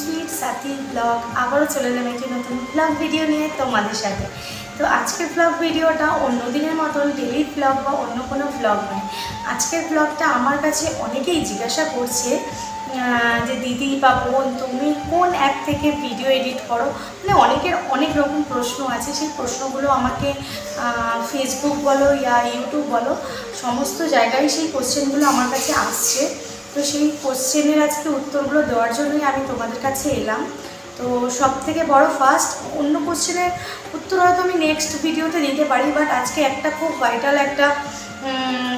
Sweet সাথী blog আবারও চলে এলাম একটি নতুন ব্লগ ভিডিও নিয়ে তোমাদের সাথে। তো আজকের ব্লগ ভিডিওটা অন্য দিনের মতন ডেলি ব্লগ বা অন্য কোনো ব্লগ নয়। আজকের ব্লগটা আমার কাছে অনেকেই জিজ্ঞাসা করছে যে দিদি বা বোন, তুমি কোন অ্যাপ থেকে ভিডিও এডিট করো? মানে অনেকের অনেক রকম প্রশ্ন আছে। সেই প্রশ্নগুলো আমাকে ফেসবুক বলো, ইয়া ইউটিউব বলো, সমস্ত জায়গায় সেই কোশ্চেনগুলো আমার কাছে আসছে। তো সেই কোশ্চেনের আজকে উত্তরগুলো দেওয়ার জন্যই আমি তোমাদের কাছে এলাম। তো সব থেকে বড় ফার্স্ট অন্য কোশ্চেনের উত্তর হয়তো আমি নেক্সট ভিডিওতে দিতে পারি বাট আজকে একটা খুব ভাইটাল একটা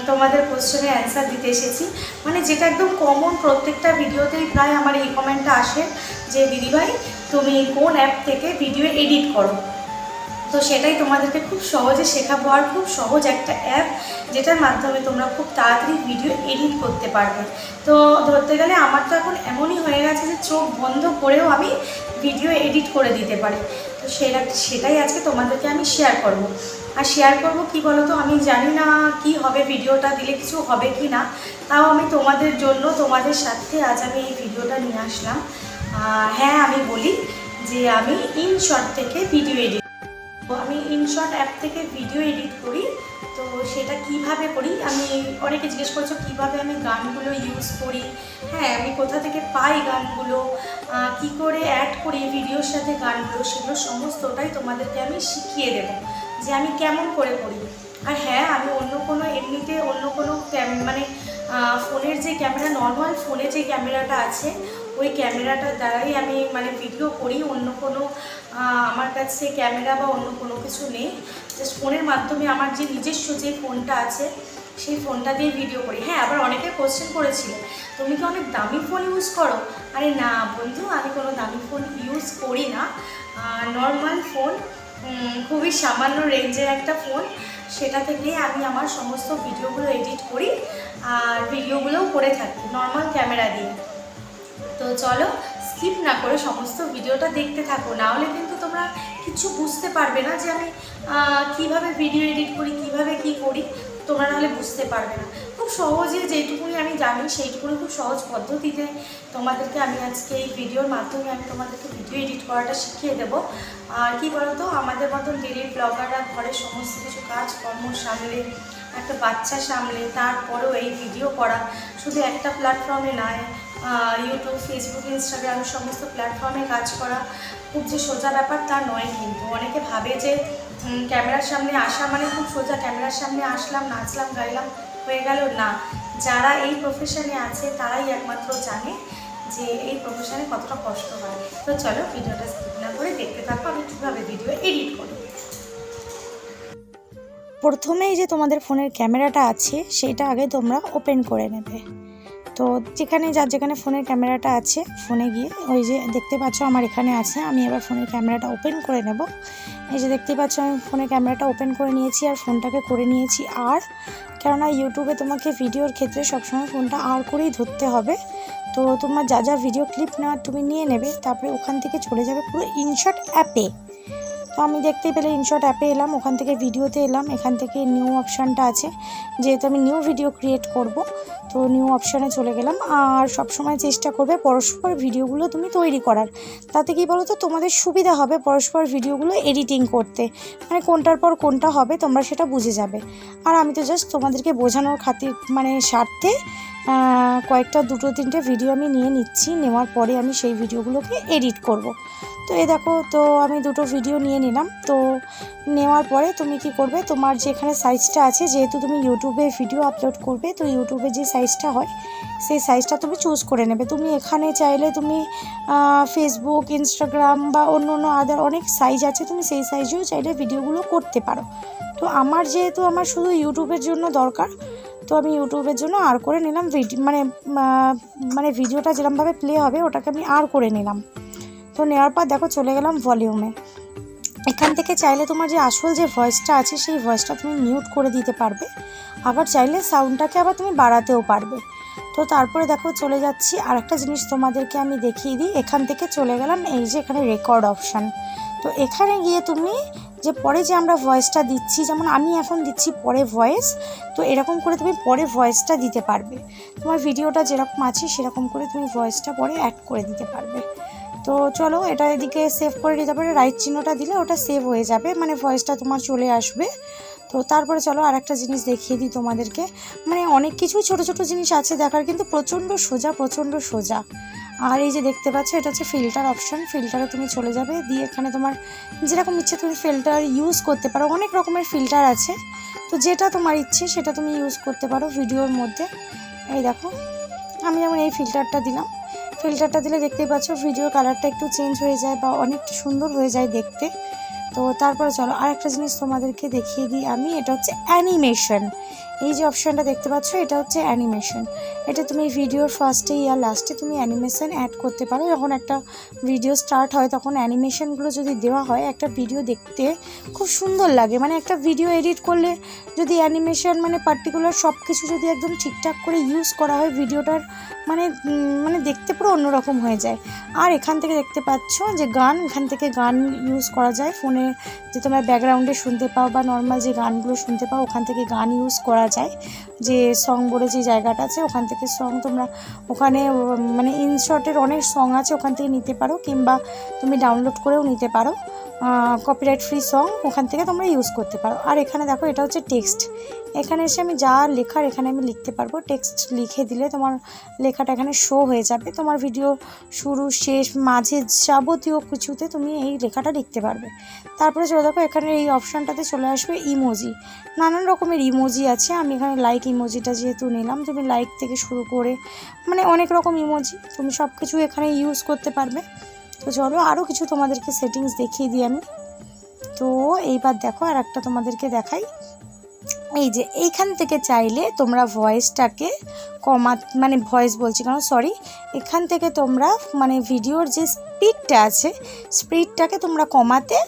তোমাদের কোশ্চেনের অ্যান্সার দিতে এসেছি। মানে যেটা একদম কমন প্রত্যেকটা ভিডিওতেই প্রায় আমার এই কমেন্টটা আসে যে, দিদিভাই, তুমি কোন অ্যাপ থেকে ভিডিও এডিট করো? তো সেটাই তোমাদেরকে খুব সহজে শেখাবো আর খুব সহজ একটা অ্যাপ যেটার মাধ্যমে তোমরা খুব তাড়াতাড়ি ভিডিও এডিট করতে পারবে। তো ধরতে গেলে আমার তো এখন এমনই হয়ে গেছে যে চোখ বন্ধ করেও আমি ভিডিও এডিট করে দিতে পারি। তো সেটা, সেটাই আজকে তোমাদেরকে আমি শেয়ার করব। আর শেয়ার করব কি বলো তো আমি জানি না কি হবে ভিডিওটা দিলে কিছু হবে কি না, তাও আমি তোমাদের জন্য, তোমাদের সাথে আজ আমি এই ভিডিওটা নিয়ে আসলাম। হ্যাঁ আমি বলি যে আমি ইনশর্ট থেকে ভিডিও এডিট আমি ইনশর্ট অ্যাপ থেকে ভিডিও এডিট করি। তো সেটা কীভাবে করি? আমি অনেকে জিজ্ঞেস করছ, কীভাবে আমি গানগুলো ইউজ করি? হ্যাঁ আমি কোথা থেকে পাই গানগুলো? কি করে অ্যাড করি ভিডিওর সাথে গানগুলো? সেগুলো সমস্তটাই তোমাদেরকে আমি শিখিয়ে দেব যে আমি কেমন করে করি। আর হ্যাঁ আমি অন্য কোনো এমনিতে অন্য কোনো মানে ফোনের যে ক্যামেরা নর্মাল ফোনে যে ক্যামেরাটা আছে, ওই ক্যামেরাটার দ্বারাই আমি মানে ভিডিও করি। অন্য কোনো আমার কাছে ক্যামেরা বা অন্য কোনো কিছু নেই। জাস্ট ফোনের মাধ্যমে আমার যে নিজস্ব যে ফোনটা আছে, সেই ফোনটা দিয়ে ভিডিও করি। হ্যাঁ আবার অনেকে কোশ্চেন করেছিল, তুমি কি অনেক দামি ফোন ইউজ করো? আরে না বন্ধু, আমি কোনো দামি ফোন ইউজ করি না। নর্মাল ফোন খুবই সামান্য রেঞ্জের একটা ফোন সেটা থেকেই আমি আমার সমস্ত ভিডিওগুলো এডিট করি আর ভিডিওগুলোও করে থাকি নর্মাল ক্যামেরা দিয়ে। তো চলো স্কিপ না করে সমস্ত ভিডিওটা দেখতে থাকো। নাহলে কিন্তু তোমরা কিছু বুঝতে পারবে না যে আমি কীভাবে ভিডিও এডিট করি, কীভাবে কি করি। তোমরা নাহলে বুঝতে পারবে না। খুব সহজে যেটুকুনি আমি জানি, সেইটুকুনি খুব সহজ পদ্ধতিতে তোমাদেরকে আমি আজকে এই ভিডিওর মাধ্যমে আমি তোমাদেরকে ভিডিও এডিট করাটা শিখিয়ে দেবো। আর কি বলতো, আমাদের মতন ডেলি ব্লগাররা ঘরের সমস্ত কিছু কাজ কর্ম সামলে, একটা বাচ্চা সামলে, তারপরেও এই ভিডিও করা শুধু একটা প্ল্যাটফর্মে নয় ইউটিউব ফেসবুক ইনস্টাগ্রাম সমস্ত প্ল্যাটফর্মে কাজ করা খুব যে সোজা ব্যাপার তা নয় কিন্তু। অনেকে ভাবে যে ক্যামেরার সামনে আসা মানে খুব সোজা, ক্যামেরার সামনে আসলাম, নাচলাম, গাইলাম, হয়ে গেল না। যারা এই প্রফেশনে আছে, তারাই একমাত্র জানে যে এই প্রফেশনে কতটা কষ্ট হয়। তো চলো ভিডিওটা স্কিপ না করে দেখতে থাকো, আমি কীভাবে ভিডিও এডিট করি প্রথমেই যে তোমাদের ফোনের ক্যামেরাটা আছে, সেটা আগে তোমরা ওপেন করে নেবে। তো যেখানে যার যেখানে ফোনের ক্যামেরাটা আছে, ফোনে গিয়ে ওই যে দেখতে পাচ্ছ আমার এখানে আছে, আমি এবার ফোনের ক্যামেরাটা ওপেন করে নেব। এই যে দেখতে পাচ্ছ আমি ফোনের ক্যামেরাটা ওপেন করে নিয়েছি আর ফোনটাকে করে নিয়েছি আর, কেননা ইউটিউবে তোমাকে ভিডিওর ক্ষেত্রে সবসময় ফোনটা আর করেই ধরতে হবে। তো তোমার যা যা ভিডিও ক্লিপ নেওয়ার তুমি নিয়ে নেবে, তারপরে ওখান থেকে চলে যাবে পুরো ইনশট অ্যাপে। তো আমি দেখতে পেলে ইনশর্ট অ্যাপে এলাম, ওখান থেকে ভিডিওতে এলাম, এখান থেকে নিউ অপশানটা আছে, যেহেতু আমি নিউ ভিডিও ক্রিয়েট করব, তো নিউ অপশানে চলে গেলাম। আর সব সময় চেষ্টা করবে পরস্পর ভিডিওগুলো তুমি তৈরি করার। তাতে কি বলো তো তোমাদের সুবিধা হবে পরস্পর ভিডিওগুলো এডিটিং করতে। মানে কোনটার পর কোনটা হবে, তোমরা সেটা বুঝে যাবে। আর আমি তো জাস্ট তোমাদেরকে বোঝানোর খাতির মানে স্বার্থে কয়েকটা দুটো তিনটে ভিডিও আমি নিয়ে নিচ্ছি। নেওয়ার পরে আমি সেই ভিডিওগুলোকে এডিট করব। তো এই দেখো, তো আমি দুটো ভিডিও নিয়ে নিলাম। তো নেওয়ার পরে তুমি কি করবে, তোমার যেখানে সাইজটা আছে, যেহেতু তুমি ইউটিউবে ভিডিও আপলোড করবে, তো ইউটিউবে যে সাইজটা হয়, সেই সাইজটা তুমি চুজ করে নেবে। তুমি এখানে চাইলে তুমি ফেসবুক ইনস্টাগ্রাম বা অন্য অন্য আদার অনেক সাইজ আছে, তুমি সেই সাইজেও চাইলে ভিডিওগুলো করতে পারো। তো আমার যেহেতু আমার শুধু ইউটিউবের জন্য দরকার তো আমি ইউটিউবের জন্য আর করে নিলাম ভিডিও মানে মানে ভিডিওটা যেরকমভাবে প্লে হবে, ওটাকে আমি আর করে নিলাম। তো নেওয়ার পর দেখো চলে গেলাম ভলিউমে এখান থেকে চাইলে তোমার যে আসল যে ভয়েসটা আছে, সেই ভয়েসটা তুমি মিউট করে দিতে পারবে। আবার চাইলে সাউন্ডটাকে আবার তুমি বাড়াতেও পারবে। তো তারপরে দেখো চলে যাচ্ছি আর একটা জিনিস তোমাদেরকে আমি দেখিয়ে দিই। এখান থেকে চলে গেলাম, এই যে এখানে রেকর্ড অপশান তো এখানে গিয়ে তুমি যে পরে যে আমরা ভয়েসটা দিচ্ছি, যেমন আমি এখন দিচ্ছি পরে ভয়েস তো এরকম করে তুমি পরে ভয়েসটা দিতে পারবে। তোমার ভিডিওটা যেরকম আছে, সেরকম করে তুমি ভয়েসটা পরে অ্যাড করে দিতে পারবে। তো চলো, এটা এদিকে সেভ করে নিতে পারে। রাইট চিহ্নটা দিলে ওটা সেভ হয়ে যাবে মানে ভয়েসটা তোমার চলে আসবে। তো তারপরে চলো আর একটা জিনিস দেখিয়ে দিই তোমাদেরকে। মানে অনেক কিছু ছোট ছোট জিনিস আছে দেখার, কিন্তু প্রচণ্ড সোজা প্রচণ্ড সোজা। আর এই যে দেখতে পাচ্ছ, এটা হচ্ছে ফিল্টার অপশন ফিল্টারে তুমি চলে যাবে, দিয়ে এখানে তোমার যেরকম ইচ্ছে তুমি ফিল্টার ইউজ করতে পারো, অনেক রকমের ফিল্টার আছে। তো যেটা তোমার ইচ্ছে, সেটা তুমি ইউজ করতে পারো ভিডিওর মধ্যে। এই দেখো, আমি যেমন এই ফিল্টারটা দিলাম। ফিল্টারটা দিলে দেখতেই পাচ্ছ ভিডিওর কালারটা একটু চেঞ্জ হয়ে যায় বা অনেকটা সুন্দর হয়ে যায় দেখতে। তো তারপরে চলো আরেকটা জিনিস তোমাদেরকে দেখিয়ে দিই আমি এটা হচ্ছে অ্যানিমেশন এই যে অপশানটা দেখতে পাচ্ছ, এটা হচ্ছে অ্যানিমেশন এটা তুমি ভিডিওর ফার্স্টে ইয়ার লাস্টে তুমি অ্যানিমেশন অ্যাড করতে পারো। যখন একটা ভিডিও স্টার্ট হয়, তখন অ্যানিমেশনগুলো যদি দেওয়া হয়, একটা ভিডিও দেখতে খুব সুন্দর লাগে। মানে একটা ভিডিও এডিট করলে যদি অ্যানিমেশন মানে পার্টিকুলার সব কিছু যদি একদম ঠিকঠাক করে ইউজ করা হয় ভিডিওটার মানে মানে দেখতে পুরো অন্যরকম হয়ে যায়। আর এখান থেকে দেখতে পাচ্ছ যে গান, এখান থেকে গান ইউজ করা যায়। ফোনে যে তোমরা ব্যাকগ্রাউন্ডে শুনতে পাও বা নর্মাল যে গানগুলো শুনতে পাও, ওখান থেকে গান ইউজ করা যায়। যে সং বলে যে জায়গাটা আছে, ওখান থেকে সং তোমরা ওখানে মানে ইনশর্টের অনেক সং আছে ওখান থেকে নিতে পারো, কিংবা তুমি ডাউনলোড করেও নিতে পারো। কপিরাইট ফ্রি সং ওখান থেকে তোমরা ইউজ করতে পারো। আর এখানে দেখো, এটা হচ্ছে টেক্সট এখানে এসে আমি যা লেখার এখানে আমি লিখতে পারব। টেক্সট লিখে দিলে তোমার লেখাটা এখানে শো হয়ে যাবে। তোমার ভিডিও শুরু, শেষ, মাঝে যাবতীয় কিছুতে তুমি এই লেখাটা লিখতে পারবে। তারপরে চলে দেখো, এখানে এই অপশানটাতে চলে আসবে ইমোজি নানান রকমের ইমোজি আছে। আমি এখানে লাইক ইমোজিটা যেহেতু নিলাম, তুমি লাইক থেকে শুরু করে মানে অনেক রকম ইমোজি তুমি সব কিছু এখানে ইউজ করতে পারবে। তো চলো আরও কিছু তোমাদেরকে সেটিংস দেখিয়ে দিই আমি। তো এইবার দেখো আর একটা তোমাদেরকে দেখাই। এই যে এইখান থেকে চাইলে তোমরা ভয়েসটাকে কমা মানে ভয়েস বলছি কেন? সরি এখান থেকে তোমরা মানে ভিডিওর যে স্পিডটা আছে স্পিডটাকে তোমরা কমাতে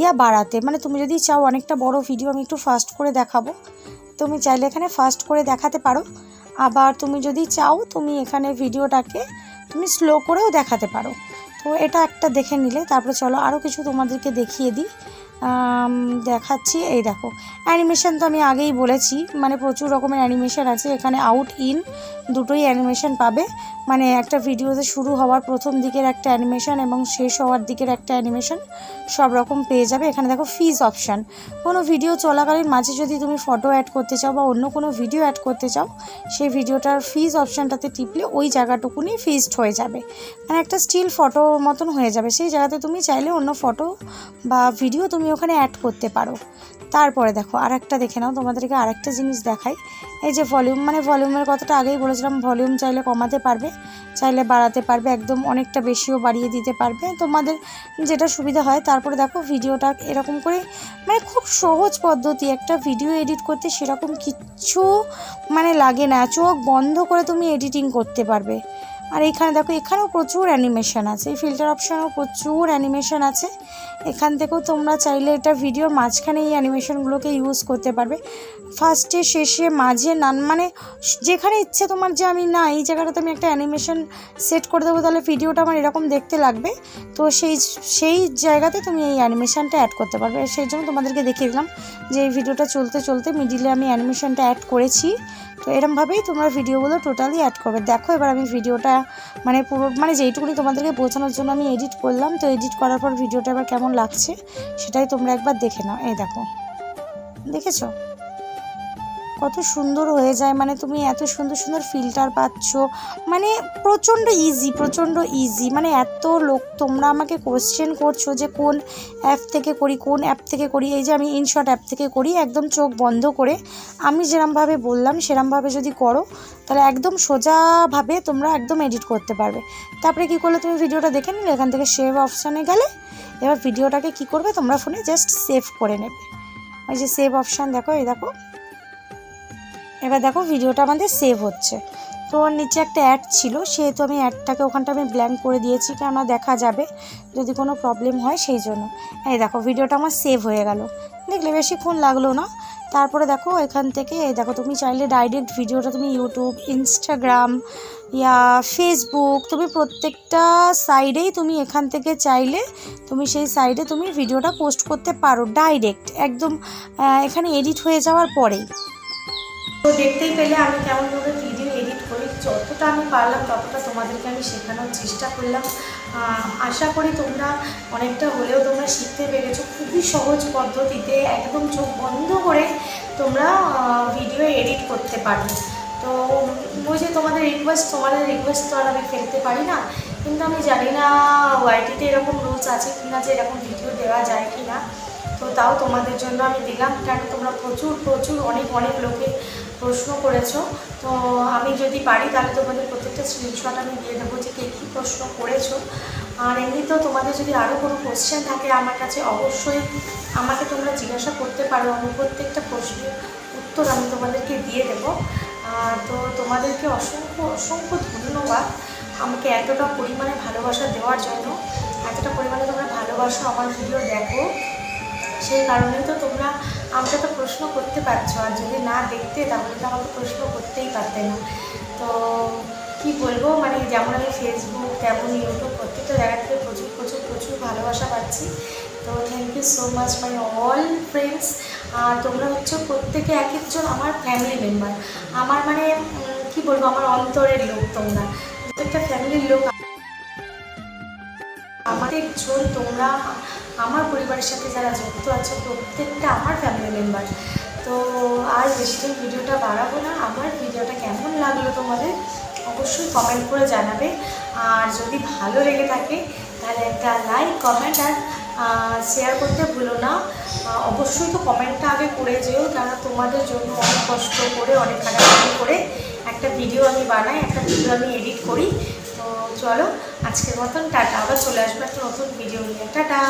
ইয়া বাড়াতে। মানে তুমি যদি চাও অনেকটা বড় ভিডিও আমি একটু ফাস্ট করে দেখাবো। তুমি চাইলে এখানে ফাস্ট করে দেখাতে পারো। আবার তুমি যদি চাও তুমি এখানে ভিডিওটাকে তুমি স্লো করেও দেখাতে পারো। তো এটা একটা দেখে নিলে। তারপরে চলো আরও কিছু তোমাদেরকে দেখিয়ে দিই। দেখাচ্ছি। এই দেখো অ্যানিমেশন তো আমি আগেই বলেছি মানে প্রচুর রকমের অ্যানিমেশন আছে, এখানে আউট ইন দুটোই অ্যানিমেশন পাবে। মানে একটা ভিডিওতে শুরু হওয়ার প্রথম দিকের একটা অ্যানিমেশন এবং শেষ হওয়ার দিকের একটা অ্যানিমেশন সব রকম পেয়ে যাবে। এখানে দেখো ফিজ অপশান কোনো ভিডিও চলাকালীন মাঝে যদি তুমি ফটো অ্যাড করতে চাও বা অন্য কোনো ভিডিও অ্যাড করতে চাও, সেই ভিডিওটার ফিজ অপশানটাতে টিপলে ওই জায়গাটুকুনি ফিজড হয়ে যাবে। মানে একটা স্টিল ফটো মতন হয়ে যাবে। সেই জায়গাতে তুমি চাইলে অন্য ফটো বা ভিডিও তুমি ওখানে অ্যাড করতে পারো। তারপরে দেখো আর একটা দেখে নাও, তোমাদেরকে আরেকটা জিনিস দেখাই। এই যে ভলিউম মানে ভলিউমের কথাটা আগেই বলেছিলাম ভলিউম চাইলে কমাতে পারবে, চাইলে বাড়াতে পারবে, একদম অনেকটা বেশিও বাড়িয়ে দিতে পারবে। তোমাদের যেটা সুবিধা হয়, তারপরে দেখো ভিডিওটা এরকম করে মানে খুব সহজ পদ্ধতি, একটা ভিডিও এডিট করতে সেরকম কিচ্ছু মানে লাগে না। চোখ বন্ধ করে তুমি এডিটিং করতে পারবে। আর এইখানে দেখো, এখানেও প্রচুর অ্যানিমেশন আছে। এই ফিল্টার অপশানেও প্রচুর অ্যানিমেশন আছে। এখান থেকেও তোমরা চাইলে এটা ভিডিওর মাঝখানে এই অ্যানিমেশনগুলোকে ইউজ করতে পারবে। ফার্স্টে শেষে, মাঝে, নান মানে যেখানে ইচ্ছে তোমার যে আমি না, এই জায়গাটাতে আমি একটা অ্যানিমেশন সেট করে দেবো, তাহলে ভিডিওটা আমার এরকম দেখতে লাগবে। তো সেই সেই জায়গাতে তুমি এই অ্যানিমেশনটা অ্যাড করতে পারবে। সেই জন্য তোমাদেরকে দেখিয়ে দিলাম যে এই ভিডিওটা চলতে চলতে মিডিলে আমি অ্যানিমেশনটা অ্যাড করেছি। তো এরমভাবেই তোমরা ভিডিওগুলো টোটালি অ্যাড করবে। দেখো, এবার আমি ভিডিওটা মানে পুরো মানে যেইটুকুনি তোমাদেরকে পৌঁছানোর জন্য আমি এডিট করলাম, তো এডিট করার পর ভিডিওটা এবার কেমন লাগছে, সেটাই তোমরা একবার দেখে নাও। এই দেখো, দেখেছ? কত সুন্দর হয়ে যায়। মানে তুমি এত সুন্দর সুন্দর ফিল্টার পাচ্ছ। মানে প্রচণ্ড ইজি প্রচণ্ড ইজি মানে এত লোক, তোমরা আমাকে কোশ্চেন করছ যে কোন অ্যাপ থেকে করি, কোন অ্যাপ থেকে করি। এই যে আমি ইনশর্ট অ্যাপ থেকে করি, একদম চোখ বন্ধ করে আমি যেরমভাবে বললাম, সেরমভাবে যদি করো, তাহলে একদম সোজাভাবে তোমরা একদম এডিট করতে পারবে। তারপরে কী করলে তুমি ভিডিওটা দেখে নিলে? এখান থেকে সেভ অপশানে গেলে, এবার ভিডিওটাকে কি করবে? তোমরা ফোনে জাস্ট সেভ করে নেবে। ওই যে সেভ অপশান দেখো, এই দেখো। এবার দেখো, ভিডিওটা আমাদের সেভ হচ্ছে। তো ওর নিচে একটা অ্যাড ছিল, সেহেতু আমি অ্যাডটাকে ওখানটা আমি ব্ল্যাঙ্ক করে দিয়েছি, কেননা দেখা যাবে যদি কোনো প্রবলেম হয় সেই জন্য। এই দেখো, ভিডিওটা আমার সেভ হয়ে গেল। দেখলে বেশিক্ষণ লাগল না। তারপরে দেখো, এখান থেকে দেখো, তুমি চাইলে ডাইরেক্ট ভিডিওটা তুমি ইউটিউব ইনস্টাগ্রাম ইয়া ফেসবুক তুমি প্রত্যেকটা সাইডেই তুমি এখান থেকে চাইলে তুমি সেই সাইডে তুমি ভিডিওটা পোস্ট করতে পারো ডাইরেক্ট একদম এখানে এডিট হয়ে যাওয়ার পরেই। তো দেখতেই পেলে আমি কেমনভাবে ভিডিও এডিট করি। যতটা আমি পারলাম, ততটা তোমাদেরকে আমি শেখানোর চেষ্টা করলাম। আশা করি তোমরা অনেকটা হলেও তোমরা শিখতে পেরেছ। খুবই সহজ পদ্ধতিতে একদম চোখ বন্ধ করে তোমরা ভিডিও এডিট করতে পারো। তো ওই যে তোমাদের রিকোয়েস্ট তোমাদের রিকোয়েস্ট তো আর আমি ফেলতে পারি না। কিন্তু আমি জানি না ওয়াইটিতে এরকম রুলস আছে কি না যে এরকম ভিডিও দেওয়া যায় কি না তো তাও তোমাদের জন্য আমি দিলাম। কেন তোমরা প্রচুর প্রচুর, অনেক অনেক লোকে প্রশ্ন করেছ, তো আমি যদি পারি তাহলে তোমাদের প্রত্যেকটা স্ক্রিনশট আমি দিয়ে দেবো যে কে কী প্রশ্ন করেছ। আর এমনিতেও তোমাদের যদি আরও কোনো কোশ্চেন থাকে, আমার কাছে অবশ্যই আমাকে তোমরা জিজ্ঞাসা করতে পারো। আমি প্রত্যেকটা প্রশ্নের উত্তর আমি তোমাদেরকে দিয়ে দেবো। তো তোমাদেরকে অসংখ্য অসংখ্য ধন্যবাদ আমাকে এতটা পরিমাণে ভালোবাসা দেওয়ার জন্য। এতটা পরিমাণে তোমরা ভালোবাসা আমার ভিডিও দেখো। সেই কারণে তো তোমরা আমাকে তো প্রশ্ন করতে পারছ, আর যদি না দেখতে তাহলে তো আমাকে প্রশ্ন করতেই পারতে না। তো কি বলব মানে যেমন আমি ফেসবুক তেমন ইউটিউব প্রত্যেকটা জায়গা থেকে প্রচুর প্রচুর প্রচুর ভালোবাসা পাচ্ছি। তো thank you so much my all friends আর তোমরা হচ্ছে প্রত্যেকে এক একজন আমার ফ্যামিলি মেম্বার আমার মানে কি বলব, আমার অন্তরের লোক তোমরা। প্রত্যেকটা ফ্যামিলির লোক আমাদের জন তোমরা, আমার পরিবারের সাথে যারা যুক্ত আছো, প্রত্যেকটা আমার ফ্যামিলি মেম্বার তো আর বেশি দিন ভিডিওটা বাড়াবো না। আমার ভিডিওটা কেমন লাগল তোমাদের, অবশ্যই কমেন্ট করে জানাবে। আর যদি ভালো লেগে থাকে, তাহলে একটা লাইক কমেন্ট আর শেয়ার করতে ভুলো না। অবশ্যই তো কমেন্টটা আগে করে যেও কারণ তোমাদের জন্য অনেক কষ্ট করে, অনেক খাটাখাটি করে একটা ভিডিও আমি বানাই, একটা ভিডিও আমি এডিট করি। চলো আজকের মতন টাটা আবার চলে আসব একটা নতুন ভিডিও নিয়ে। টাটা!